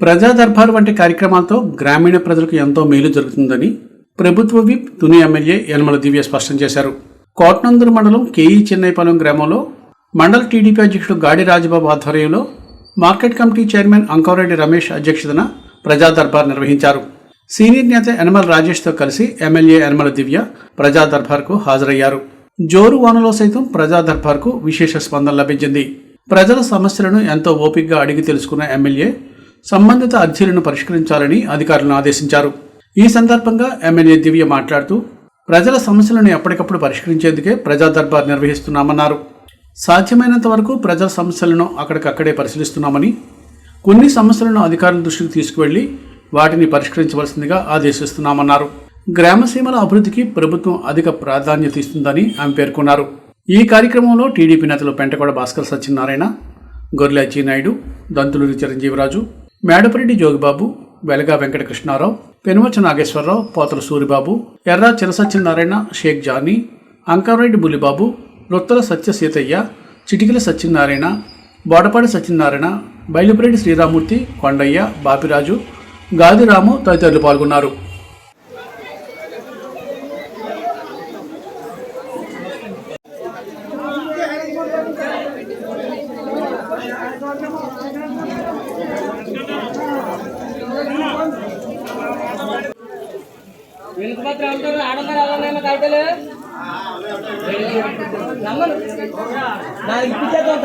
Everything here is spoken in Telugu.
ప్రజా దర్బార్ వంటి కార్యక్రమాలతో గ్రామీణ ప్రజలకు ఎంతో మేలు జరుగుతుందని ప్రభుత్వ విప్ తుని ఎమ్మెల్యే యనమల దివ్య స్పష్టం చేశారు. కోట్నందూరు మండలం కేఈ చెన్నైపాలెం గ్రామంలో మండల టీడీపీ అధ్యక్షుడు గాడి రాజబాబు ఆధ్వర్యంలో market committee chairman Ankareddy Ramesh అధ్యక్షతన ప్రజా దర్బార్ నిర్వహించారు. సీనియర్ నేత యనమల రాజేష్తో కలిసి ఎమ్మెల్యే యనమల దివ్య ప్రజా దర్బార్కు హాజరయ్యారు. జోరు వానలో సైతం ప్రజా దర్బార్కు విశేష స్పందన లభించింది. ప్రజల సమస్యలను ఎంతో ఓపికగా అడిగి తెలుసుకున్న ఎమ్మెల్యే సంబంధిత అర్జీలను పరిష్కరించాలని అధికారులను ఆదేశించారు. ఈ సందర్భంగా ఎమ్మెల్యే దివ్య మాట్లాడుతూ ప్రజల సమస్యలను ఎప్పటికప్పుడు పరిష్కరించేందుకే ప్రజా దర్బార్ నిర్వహిస్తున్నామన్నారు. సాధ్యమైనంత వరకు ప్రజల సమస్యలను అక్కడికక్కడే పరిశీలిస్తున్నామని కొన్ని సమస్యలను అధికారుల దృష్టికి తీసుకువెళ్ళి వాటిని పరిష్కరించవలసిందిగా ఆదేశిస్తున్నామన్నారు. గ్రామసీమల అభివృద్ధికి ప్రభుత్వం అధిక ప్రాధాన్యత ఇస్తుందని ఆమె పేర్కొన్నారు. ఈ కార్యక్రమంలో టీడీపీ నేతలు పెంటకొండ భాస్కర్ సత్యనారాయణ గొర్రెల నాయుడు దంతులూరి చిరంజీవిరాజు మేడపరెడ్డి జోగిబాబు వెలగా వెంకటకృష్ణారావు పెనుమచ్చ నాగేశ్వరరావు పోతల సూరిబాబు ఎర్రా చిరసత్యనారాయణ షేక్ జానీ అంకారెడ్డి బులిబాబు రొత్తల సత్య సీతయ్య చిటికిల సత్యనారాయణ బోడపాటి సత్యనారాయణ బయలుపరెడ్డి శ్రీరామూర్తి కొండయ్య బాపిరాజు గాదిరాము తదితరులు పాల్గొన్నారు. వెనుక మాత్రం ఉంటారు ఆడగారు అవ్వాలన్నా రమ్మను. నాకు ఇప్పించేద్దాం